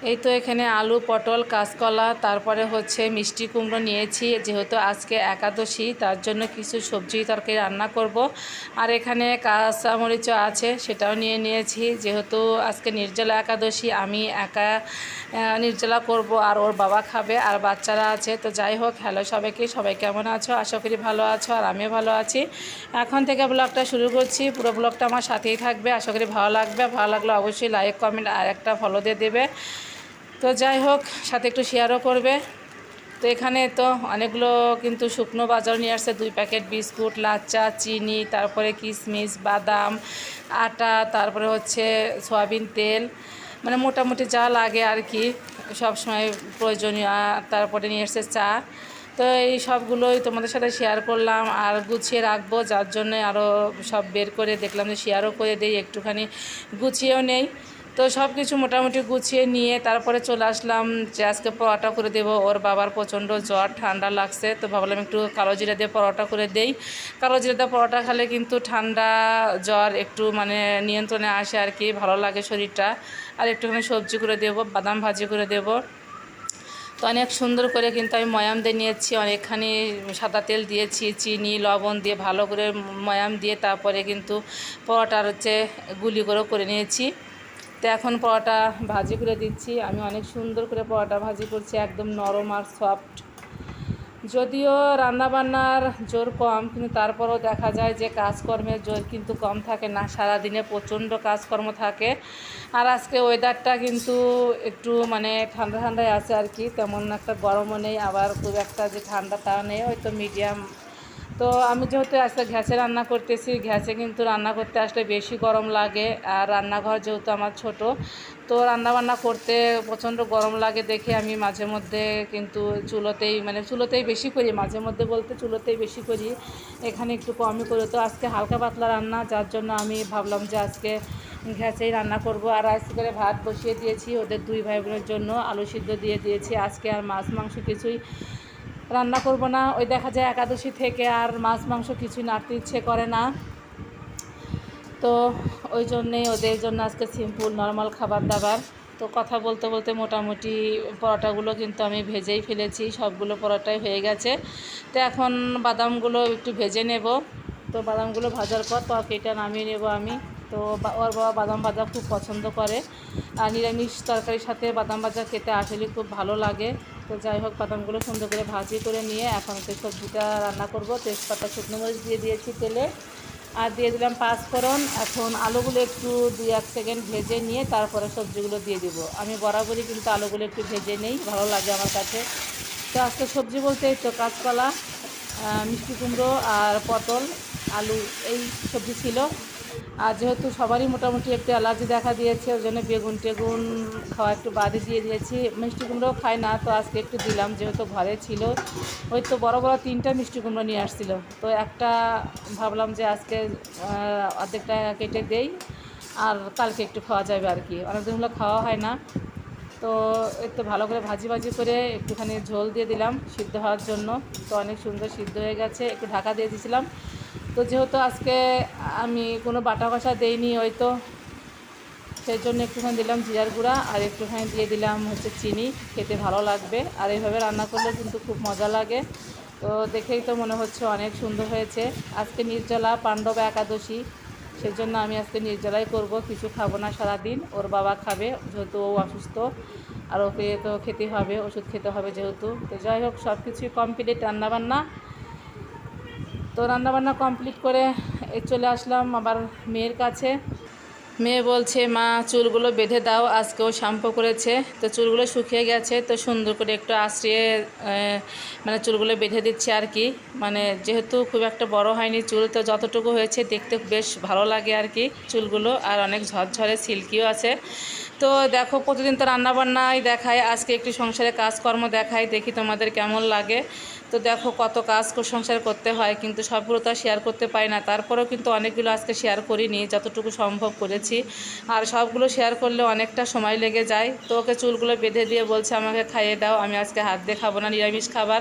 এই তো এখানে আলু, পটল, কাঁচকলা, তারপরে হচ্ছে মিষ্টি কুমড়ো নিয়েছি। যেহেতু আজকে একাদশী, তার জন্য কিছু সবজি তরকারি রান্না করব। আর এখানে কাঁচামরিচও আছে, সেটাও নিয়ে নিয়েছি। যেহেতু আজকে নির্জলা একাদশী, আমি একা নির্জলা করব আর ওর বাবা খাবে আর বাচ্চারা আছে। তো যাই হোক, হ্যালো সবাইকে, সবাই কেমন আছো? আশা করি ভালো আছো আর আমিও ভালো আছি। এখন থেকে ব্লগটা শুরু করছি। পুরো ব্লগটা আমার সাথেই থাকবে। আশা করি ভালো লাগবে। ভালো লাগলে অবশ্যই লাইক কমেন্ট আর একটা ফলো দিয়ে দেবে। তো যাই হোক, সাথে একটু শেয়ারও করবে। তো এখানে তো অনেকগুলো কিন্তু শুকনো বাজার নিয়ে আসছে। দুই প্যাকেট বিস্কুট, লাচ্চা, চিনি, তারপরে কিশমিশ বাদাম, আটা, তারপরে হচ্ছে সয়াবিন তেল। মানে মোটামুটি যা লাগে আর কি সব সময় প্রয়োজনীয় তারপরে নিয়ে এসছে চা। তো এই সবগুলোই তোমাদের সাথে শেয়ার করলাম আর গুছিয়ে রাখব। যার জন্য আরও সব বের করে দেখলাম যে শেয়ারও করে দিই, একটুখানি গুছিয়েও নেই। তো সব কিছু মোটামুটি গুছিয়ে নিয়ে তারপরে চলে আসলাম যে আজকে পরোটা করে দেবো। ওর বাবার প্রচণ্ড জ্বর, ঠান্ডা লাগছে, তো ভাবলাম একটু কালো জিরা দিয়ে পরোটা করে দেই। কালো জিরা দিয়ে পরোটা খেলে কিন্তু ঠান্ডা জ্বর একটু মানে নিয়ন্ত্রণে আসে আর কি, ভালো লাগে শরীরটা। আর একটুখানি সবজি করে দেবো, বাদাম ভাজি করে দেবো। তো অনেক সুন্দর করে কিন্তু আমি ময়াম দিয়ে নিয়েছি, অনেকখানি সাদা তেল দিয়েছি, চিনি, লবণ দিয়ে ভালো করে ময়াম দিয়ে তারপরে কিন্তু পরোটার হচ্ছে গুলি করে করে নিয়েছি। তো এখন পরোটা ভাজি করে দিচ্ছি। আমি অনেক সুন্দর করে পরোটা ভাজি করছি, একদম নরম আর সফট যদিও রান্নাবান্নার জোর কম, কিন্তু তারপরও দেখা যায় যে কাজকর্মের জোর কিন্তু কম থাকে না। সারাদিনে প্রচণ্ড কাজকর্ম থাকে। আর আজকে ওয়েদারটা কিন্তু একটু মানে ঠান্ডা ঠান্ডায় আছে আর কি, তেমন একটা গরমও নেই। আবার খুব একটা যে ঠান্ডা তা নেই, হয়তো মিডিয়াম তো আমি যেহেতু আজকে গ্যাসে রান্না করতেছি গ্যাসে কিন্তু রান্না করতে আসলে বেশি গরম লাগে আর রান্নাঘর যেহেতু আমার ছোট, তো রান্না বান্না করতে প্রচণ্ড গরম লাগে দেখে আমি মাঝে মধ্যে কিন্তু চুলোতেই মানে চুলোতেই বেশি করি, মাঝে মধ্যে বলতে চুলোতেই বেশি করি, এখানে একটু কমই করি। তো আজকে হালকা পাতলা রান্না, যার জন্য আমি ভাবলাম যে আজকে গ্যাসেই রান্না করব আর আজকে করে ভাত বসিয়ে দিয়েছি, ওদের দুই ভাই বোনের জন্য আলু সিদ্ধ দিয়ে দিয়েছি। আজকে আর মাছ, মাংস কিছুই রান্না করব না। ওই দেখা যায় একাদশী থেকে আর মাছ, মাংস কিছুই নাড়তে ইচ্ছে করে না। তো ওই জন্যেই ওদের জন্য আজকে সিম্পল নর্মাল খাবার দাবার। তো কথা বলতে বলতে মোটামুটি পরোটাগুলো কিন্তু আমি ভেজেই ফেলেছি। সবগুলো পরোটাই হয়ে গেছে। তো এখন বাদামগুলো একটু ভেজে নেব। তো বাদামগুলো ভাজার পর তরকারিটা নামিয়ে নেব আমি। তো ওর বাবা বাদাম ভাজা খুব পছন্দ করে। আর নিরামিষ তরকারির সাথে বাদাম ভাজা খেতে আসলে খুব ভালো লাগে। তো যাই হোক, বাদামগুলো সুন্দর করে ভাজি করে নিয়ে এখন তো সবজিটা রান্না করব। তেজপাতা, শুকনো মরিচ দিয়ে দিয়েছি তেলে। আর দিয়ে দিলাম পাঁচফোড়ন। এখন আলুগুলো একটু দুই এক সেকেন্ড ভেজে নিয়ে তারপরে সবজিগুলো দিয়ে দিব। আমি বরাবরই কিন্তু আলুগুলো একটু ভেজে নেই, ভালো লাগে আমার কাছে। তো আজকে সবজি বলতে তো কাঁচকলা মিষ্টি কুমড়ো আর পটল, আলু, এই সবজি ছিল। আর যেহেতু সবারই মোটামুটি একটু অ্যালার্জি দেখা দিয়েছে, ওই জন্য বেগুন টেগুন খাওয়া একটু বাদে দিয়ে দিয়েছি। মিষ্টি কুমড়োও খায় না, তো আজকে একটু দিলাম, যেহেতু ঘরে ছিল। ওই তো বড় বড় তিনটা মিষ্টি কুমড়ো নিয়ে আসছিল। তো একটা ভাবলাম যে আজকে অর্ধেকটা কেটে দেই, আর কালকে একটু খাওয়া যাবে আর কি। অনেকদিন হলো খাওয়া হয় না। তো একটু ভালো করে ভাজি ভাজি করে একটুখানি ঝোল দিয়ে দিলাম সিদ্ধ হওয়ার জন্য। তো অনেক সুন্দর সিদ্ধ হয়ে গেছে, একটু ঢাকা দিয়ে দিয়েছিলাম তো যেহেতু আজকে আমি কোনো বাটা কষা দেইনি হয়তো সেই জন্য একটুখানি দিলাম জিরার গুঁড়া আর একটুখানি দিয়ে দিলাম হচ্ছে চিনি, খেতে ভালো লাগবে। আর এইভাবে রান্না করলে কিন্তু খুব মজা লাগে। তো দেখেই তো মনে হচ্ছে অনেক সুন্দর হয়েছে। আজকে নির্জলা পাণ্ডব একাদশী, সেজন্য আমি আজকে নির্জলাই করব। কিছু খাব না সারাদিন, ওর বাবা খাবে, যেহেতু ও অসুস্থ, আর ওকে তো খেতে হবে, ওষুধ খেতে হবে যেহেতু। তো যাই হোক সব কিছুই কমপ্লিট রান্নাবান্না তো রান্নাবান্না কমপ্লিট করে চলে আসলাম আবার মেয়ের কাছে। মেয়ে বলছে, মা, চুলগুলো বেঁধে দাও আজকেও শ্যাম্পু করেছে। তো চুলগুলো শুকিয়ে গেছে, তো সুন্দর করে একটু আশ্রিয়ে মানে চুলগুলো বেঁধে দিচ্ছে আর কি। মানে যেহেতু খুব একটা বড় হয়নি চুল, তো যতটুকু হয়েছে দেখতে বেশ ভালো লাগে আর কি চুলগুলো। আর অনেক ঝরঝরে সিল্কিও আছে। তো দেখো প্রতিদিন তো রান্নাবান্নাই দেখায়, আজকে একটু সংসারে কাজকর্ম দেখায়, দেখি তোমাদের কেমন লাগে। তো দেখো কত কাজ সংসার করতে হয়, কিন্তু সবগুলো তো শেয়ার করতে পারি না। তারপরেও কিন্তু অনেকগুলো আজকে শেয়ার করিনি, যতটুকু সম্ভব করেছি। আর সবগুলো শেয়ার করলে অনেকটা সময় লেগে যায়। তো ওকে চুলগুলো বেঁধে দিয়ে বলছে, আমাকে খাইয়ে দাও, আমি আজকে হাত দিয়ে খাব না, নিরামিষ খাবার।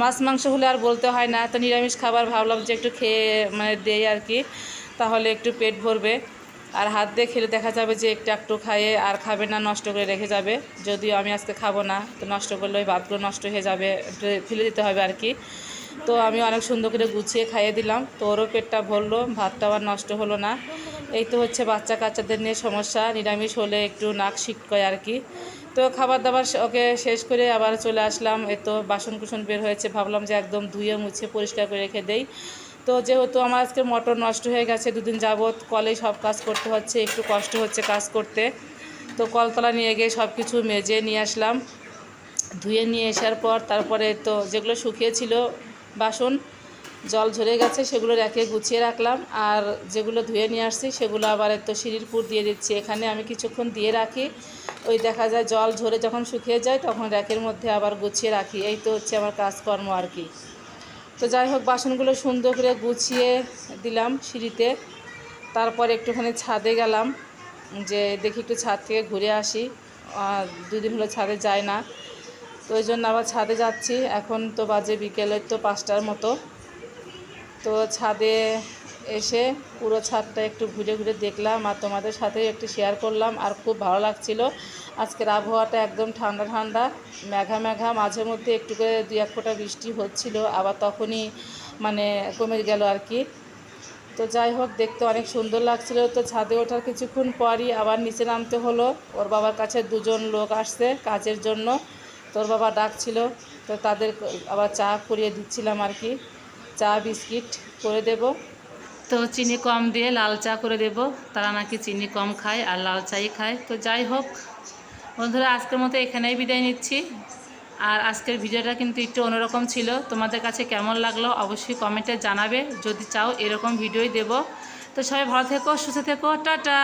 মাছ, মাংস হলে আর বলতে হয় না। তো নিরামিষ খাবার ভাবলাম যে একটু খেয়ে মানে দেই আর কি। তাহলে একটু পেট ভরবে। আর হাত দিয়ে খেলে দেখা যাবে যে একটু একটু খাইয়ে আর খাবে না, নষ্ট করে রেখে যাবে। যদিও আমি আজকে খাব না, তো নষ্ট করলে ওই ভাতগুলো নষ্ট হয়ে যাবে ফেলে দিতে হবে আর কি। তো আমি অনেক সুন্দর করে গুছিয়ে খাইয়ে দিলাম, তো ওরও পেটটা ভরলো ভাতটা আবার নষ্ট হলো না। এই তো হচ্ছে বাচ্চা কাচ্চাদের নিয়ে সমস্যা, নিরামিষ হলে একটু নাক শিটকয় আর কি। তো খাবার দাবার ওকে শেষ করে আবার চলে আসলাম এ তো বাসন কুসন বের হয়েছে, ভাবলাম যে একদম ধুয়ে মুছে পরিষ্কার করে রেখে দেই। তো যেহেতু আমার আজকে মটর নষ্ট হয়ে গেছে, দুদিন যাবৎ কলেই সব কাজ করতে হচ্ছে, একটু কষ্ট হচ্ছে কাজ করতে। তো কলতলা নিয়ে গিয়ে সব কিছু মেজে নিয়ে আসলাম। ধুয়ে নিয়ে আসার পর তারপরে তো যেগুলো শুকিয়েছিল বাসন, জল ঝরে গেছে সেগুলো রেখে গুছিয়ে রাখলাম। আর যেগুলো ধুয়ে নিয়ে আসছি সেগুলো আবার তো সিঁড়ির পুর দিয়ে দিচ্ছি। এখানে আমি কিছুক্ষণ দিয়ে রাখি। ওই দেখা যায় জল ঝরে যখন শুকিয়ে যায় তখন র্যাকের মধ্যে আবার গুছিয়ে রাখি। এই তো হচ্ছে আমার কাজকর্ম আর কি। তো যাই হোক, বাসনগুলো সুন্দর করে গুছিয়ে দিলাম সিঁড়িতে। তারপর একটুখানি ছাদে গেলাম, যে দেখি একটু ছাদ থেকে ঘুরে আসি। দুদিন হলো ছাদে যায় না, তো ওই জন্য আবার ছাদে যাচ্ছি। এখন তো বাজে বিকেলের তো পাঁচটার মতো। তো ছাদে এসে পুরো ছাদটা একটু ঘুরে ঘুরে দেখলাম আর তোমাদের সাথে একটু শেয়ার করলাম আর খুব ভালো লাগছিল। আজকের আবহাওয়াটা একদম ঠান্ডা ঠান্ডা, মেঘা মেঘা, মাঝে মধ্যে একটু করে দুই এক ফোঁটা বৃষ্টি হচ্ছিল, আবার তখনই মানে কমে গেল আর কি। তো যাই হোক, দেখতে অনেক সুন্দর লাগছিল। তো ছাদে ওঠার কিছুক্ষণ পরই আবার নিচে নামতে হলো। ওর বাবার কাছে দুজন লোক আসছে কাজের জন্য। তোর বাবা ডাকছিল, তো তাদের আবার চা করিয়ে দিচ্ছিলাম আর কি। চা, বিস্কিট করে দেব। তো চিনি কম দিয়ে লাল চা করে দেব। তারা নাকি চিনি কম খায় আর লাল চাই খায়। তো যাই হোক, বন্ধুরা, আজকের মতো এখানেই বিদায় নিচ্ছি। আর আজকের ভিডিওটা কিন্তু একটু অন্যরকম ছিল। তোমাদের কাছে কেমন লাগল অবশ্যই কমেন্টে জানাবে। যদি চাও এরকম ভিডিওই দেব। তো সবাই ভালো থেকো, সুস্থ থেকো। টাটা!